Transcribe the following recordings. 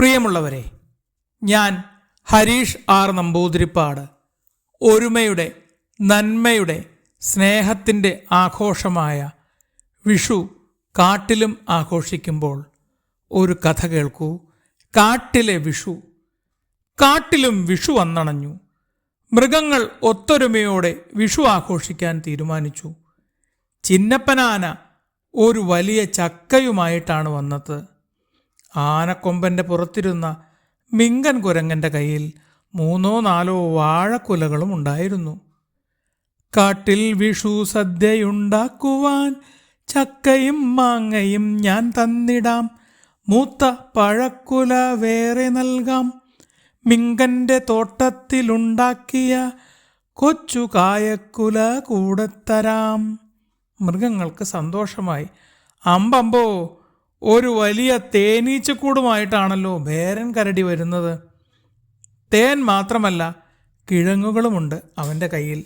പ്രിയമുള്ളവരെ ഞാൻ ഹരീഷ് ആർ നമ്പൂതിരിപ്പാട് ഒരുമയുടെ നന്മയുടെ സ്നേഹത്തിന്റെ ആഘോഷമായ വിഷു കാട്ടിലും ആഘോഷിക്കുമ്പോൾ ഒരു കഥ കേൾക്കൂ. കാട്ടിലെ വിഷു. കാട്ടിലും വിഷു വന്നണഞ്ഞു. മൃഗങ്ങൾ ഒത്തൊരുമയോടെ വിഷു ആഘോഷിക്കാൻ തീരുമാനിച്ചു. ചിന്നപ്പനാന ഒരു വലിയ ചക്കയുമായിട്ടാണ് വന്നത്. ആനക്കൊമ്പന്റെ പുറത്തിരുന്ന മിങ്കൻ കുരങ്ങന്റെ കയ്യിൽ മൂന്നോ നാലോ വാഴക്കുലകളും ഉണ്ടായിരുന്നു. കാട്ടിൽ വിഷു സദ്യയുണ്ടാക്കുവാൻ ചക്കയും മാങ്ങയും ഞാൻ തന്നിടാം. മൂത്ത പഴക്കുല വേറെ നൽകാം. മിങ്കന്റെ തോട്ടത്തിലുണ്ടാക്കിയ കൊച്ചു കായക്കുല കൂടെ തരാം. മൃഗങ്ങൾക്ക് സന്തോഷമായി. അമ്പമ്പോ ഒരു വലിയ തേനീച്ചക്കൂടുമായിട്ടാണല്ലോ ബേരൻ കരടി വരുന്നത്. തേൻ മാത്രമല്ല കിഴങ്ങുകളുമുണ്ട് അവന്റെ കയ്യിൽ.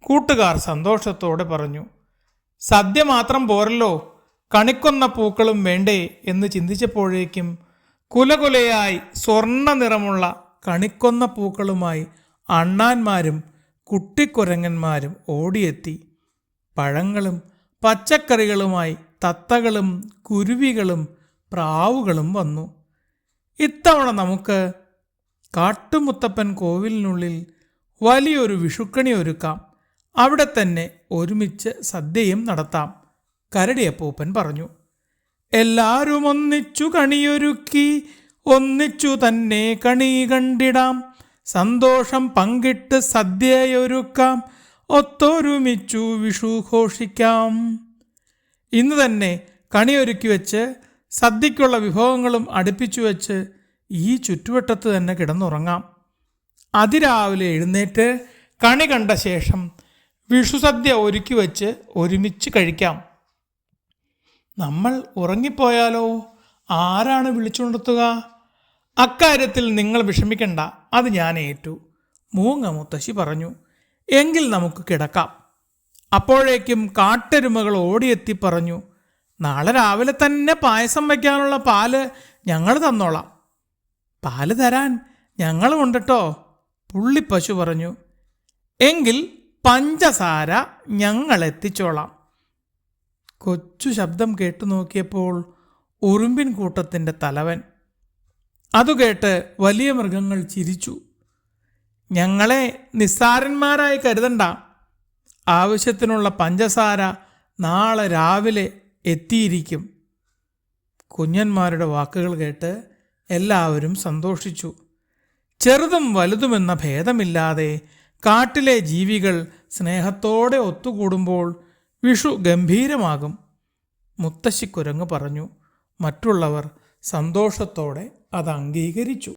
കൂട്ടുകാർ സന്തോഷത്തോടെ പറഞ്ഞു സദ്യ മാത്രം പോരല്ലോ കണിക്കൊന്ന പൂക്കളും വേണ്ടേ? എന്ന് ചിന്തിച്ചപ്പോഴേക്കും കുലകുലയായി സ്വർണ നിറമുള്ള കണിക്കൊന്ന പൂക്കളുമായി അണ്ണാന്മാരും കുട്ടിക്കുരങ്ങന്മാരും ഓടിയെത്തി. പഴങ്ങളും പച്ചക്കറികളുമായി തത്തകളും കുരുവികളും പ്രാവുകളും വന്നു. ഇത്തവണ നമുക്ക് കാട്ടുമുത്തപ്പൻ കോവിലിനുള്ളിൽ വലിയൊരു വിഷുക്കണി ഒരുക്കാം. അവിടെ തന്നെ ഒരുമിച്ച് സദ്യയും നടത്താം കരടിയപ്പൂപ്പൻ പറഞ്ഞു. എല്ലാവരും ഒന്നിച്ചു കണിയൊരുക്കി ഒന്നിച്ചു തന്നെ കണി കണ്ടിടാം. സന്തോഷം പങ്കിട്ട് സദ്യയൊരുക്കാം ഒത്തൊരുമിച്ചു വിഷു ഘോഷിക്കാം. ഇന്ന് തന്നെ കണിയൊരുക്കി വെച്ച് സദ്യയ്ക്കുള്ള വിഭവങ്ങളും അടുപ്പിച്ചു വെച്ച് ഈ ചുറ്റുവട്ടത്ത് തന്നെ കിടന്നുറങ്ങാം. അതിരാവിലെ എഴുന്നേറ്റ് കണി കണ്ട ശേഷം വിഷുസദ്യ ഒരുക്കി വെച്ച് ഒരുമിച്ച് കഴിക്കാം. നമ്മൾ ഉറങ്ങിപ്പോയാലോ? ആരാണ് വിളിച്ചുണർത്തുക? അക്കാര്യത്തിൽ നിങ്ങൾ വിഷമിക്കണ്ട അത് ഞാൻ ഏറ്റു. മൂങ്ങ മുത്തശ്ശി പറഞ്ഞു എങ്കിൽ നമുക്ക് കിടക്കാം. അപ്പോഴേക്കും കാട്ടെരുമകൾ ഓടിയെത്തി പറഞ്ഞു നാളെ രാവിലെ തന്നെ പായസം വയ്ക്കാനുള്ള പാൽ ഞങ്ങൾ തന്നോളാം. പാൽ തരാൻ ഞങ്ങളുമുണ്ടോ പുള്ളിപ്പശു പറഞ്ഞു എങ്കിൽ പഞ്ചസാര ഞങ്ങൾ എത്തിച്ചോളാം. കൊച്ചു ശബ്ദം കേട്ടു നോക്കിയപ്പോൾ ഉറുമ്പിൻ കൂട്ടത്തിന്റെ തലവൻ അതു കേട്ട് വലിയ മൃഗങ്ങൾ ചിരിച്ചു ഞങ്ങളെ നിസ്സാരന്മാരായി കരുതണ്ട. ആവശ്യത്തിനുള്ള പഞ്ചസാര നാളെ രാവിലെ എത്തിയിരിക്കും. കുഞ്ഞന്മാരുടെ വാക്കുകൾ കേട്ട് എല്ലാവരും സന്തോഷിച്ചു. ചെറുതും വലുതുമെന്ന ഭേദമില്ലാതെ കാട്ടിലെ ജീവികൾ സ്നേഹത്തോടെ ഒത്തുകൂടുമ്പോൾ വിഷു ഗംഭീരമാകും. മുത്തശ്ശിക്കുരങ്ങ് പറഞ്ഞു. മറ്റുള്ളവർ സന്തോഷത്തോടെ അത് അംഗീകരിച്ചു